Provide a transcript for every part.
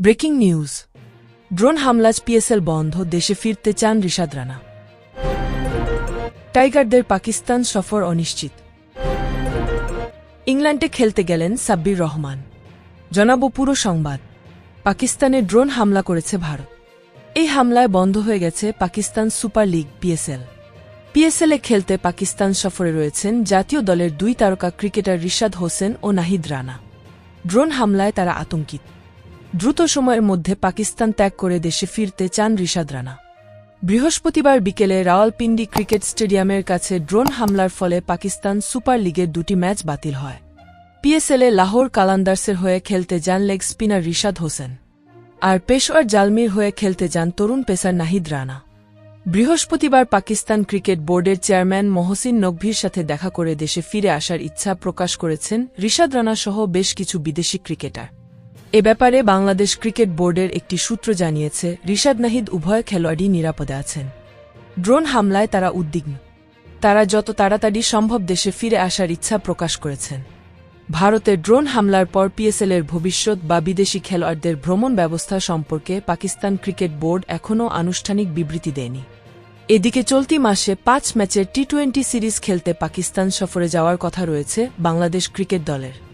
Breaking news. Drone হামলাজ PSL বন্ধ, দেশে ফিরতে চান রিশাদ রানা। টাইগারদের পাকিস্তান সফর অনিশ্চিত। ইংল্যান্ডে খেলতে গেলেন সাব্বির রহমান। জানাব পুরো সংবাদ। পাকিস্তানে ড্রোন হামলা করেছে ভারত। এই হামলায় বন্ধ হয়ে গেছে পাকিস্তান সুপার লিগ, পিএসএল। পিএসএলে খেলতে পাকিস্তান সফরে রয়েছেন জাতীয় দলের দুই তারকা ক্রিকেটার রিশাদ হোসেন ও নাহিদ রানা। ড্রোন হামলায় তারা আতঙ্কিত। দ্রুত সময়ের মধ্যে পাকিস্তান ত্যাগ করে দেশে ফিরতে চান রিশাদ রানা। বৃহস্পতিবার বিকেলে রাওয়ালপিন্ডি ক্রিকেট স্টেডিয়ামের কাছে ড্রোন হামলার ফলে পাকিস্তান সুপার লিগের দুটি ম্যাচ বাতিল হয়। পিএসএলে লাহোর কালান্দার্সের হয়ে খেলতে যান লেগ স্পিনার রিশাদ হোসেন, আর পেশোয়ার জালমির হয়ে খেলতে যান তরুণ পেসার নাহিদ রানা। বৃহস্পতিবার পাকিস্তান ক্রিকেট বোর্ডের চেয়ারম্যান মহসিন নকভির সাথে দেখা করে দেশে ফিরে আসার ইচ্ছা প্রকাশ করেছেন রিশাদ রানা সহ বেশ কিছু বিদেশি ক্রিকেটার। এ ব্যাপারে বাংলাদেশ ক্রিকেট বোর্ডের একটি সূত্র জানিয়েছে, রিশাদ নাহিদ উভয় খেলোয়াড়ই নিরাপদে আছেন। ড্রোন হামলায় তারা উদ্বিগ্ন। তারা যত তাড়াতাড়ি সম্ভব দেশে ফিরে আসার ইচ্ছা প্রকাশ করেছেন। ভারতে ড্রোন হামলার পর পিএসএলের ভবিষ্যৎ বা বিদেশি খেলোয়াড়দের ভ্রমণ ব্যবস্থা সম্পর্কে পাকিস্তান ক্রিকেট বোর্ড এখনও আনুষ্ঠানিক বিবৃতি দেয়নি। এদিকে চলতি মাসে পাঁচ ম্যাচের টি টোয়েন্টি সিরিজ খেলতে পাকিস্তান সফরে যাওয়ার কথা রয়েছে বাংলাদেশ ক্রিকেট দলের।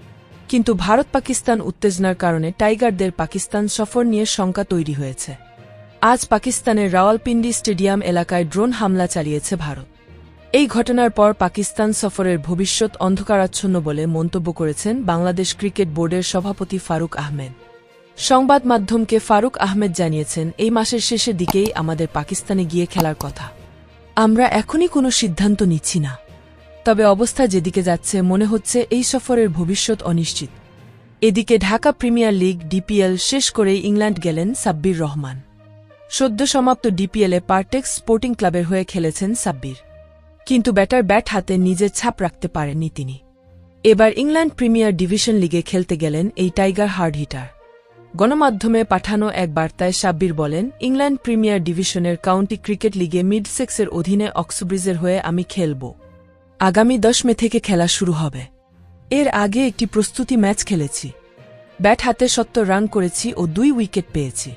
কিন্তু ভারত পাকিস্তান উত্তেজনার কারণে টাইগারদের পাকিস্তান সফর নিয়ে শঙ্কা তৈরি হয়েছে। আজ পাকিস্তানের রাওয়ালপিন্ডি স্টেডিয়াম এলাকায় ড্রোন হামলা চালিয়েছে ভারত। এই ঘটনার পর পাকিস্তান সফরের ভবিষ্যৎ অন্ধকারাচ্ছন্ন বলে মন্তব্য করেছেন বাংলাদেশ ক্রিকেট বোর্ডের সভাপতি ফারুক আহমেদ। সংবাদ মাধ্যমকে ফারুক আহমেদ জানিয়েছেন, এই মাসের শেষের দিকেই আমাদের পাকিস্তানে গিয়ে খেলার কথা। আমরা এখনই কোনো সিদ্ধান্ত নিচ্ছি না। তবে অবস্থা যেদিকে যাচ্ছে মনে হচ্ছে এই সফরের ভবিষ্যৎ অনিশ্চিত। এদিকে ঢাকা প্রিমিয়ার লিগ ডিপিএল শেষ করেই ইংল্যান্ড গেলেন সাব্বির রহমান। সদ্য সমাপ্ত ডিপিএলে পার্টেক্স স্পোর্টিং ক্লাবের হয়ে খেলেছেন সাব্বির। কিন্তু ব্যাটার ব্যাট হাতে নিজের ছাপ রাখতে পারেননি তিনি। এবার ইংল্যান্ড প্রিমিয়ার ডিভিশন লিগে খেলতে গেলেন এই টাইগার হার্ড হিটার গণমাধ্যমে পাঠানো এক বার্তায় সাব্বির বলেন, ইংল্যান্ড প্রিমিয়ার ডিভিশনের কাউন্টি ক্রিকেট লিগে মিডসেক্সের অধীনে অক্সব্রিজের হয়ে আমি খেলব। আগামী দশ মে থেকে খেলা শুরু হবে। এর আগে একটি প্রস্তুতি ম্যাচ খেলেছি। ব্যাট হাতে সত্তর রান করেছি ও দুই উইকেট পেয়েছি।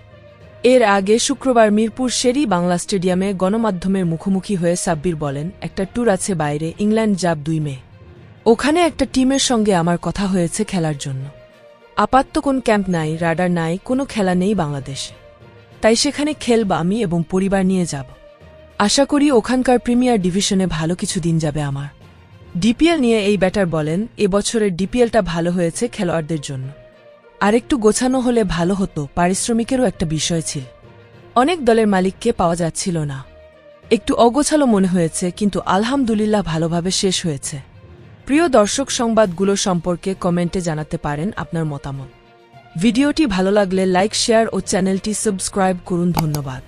এর আগে শুক্রবার মিরপুর শেরি বাংলা স্টেডিয়ামে গণমাধ্যমের মুখোমুখি হয়ে সাব্বির বলেন, একটা ট্যুর আছে বাইরে, ইংল্যান্ড যাব দুই মে। ওখানে একটা টিমের সঙ্গে আমার কথা হয়েছে খেলার জন্য। আপাতত কোন ক্যাম্প নাই, রাডার নাই, কোনো খেলা নেই বাংলাদেশে। তাই সেখানে খেলব আমি এবং পরিবার নিয়ে যাব। আশা করি ওখানকার প্রিমিয়ার ডিভিশনে ভালো কিছু দিন যাবে আমার। ডিপিএল নিয়ে এই ব্যাটার বলেন এবছরের ডিপিএলটা ভালো হয়েছে খেলোয়াড়দের জন্য। আরেকটু গোছানো হলে ভালো হতো, পারিশ্রমিকেরও একটা বিষয় ছিল। অনেক দলের মালিককে পাওয়া যাচ্ছিল না। একটু অগোছালো মনে হয়েছে, কিন্তু আলহামদুলিল্লাহ ভালোভাবে শেষ হয়েছে। প্রিয় দর্শক সংবাদগুলো সম্পর্কে কমেন্টে জানাতে পারেন আপনার মতামত। ভিডিওটি ভালো লাগলে লাইক, শেয়ার ও চ্যানেলটি সাবস্ক্রাইব করুন, ধন্যবাদ।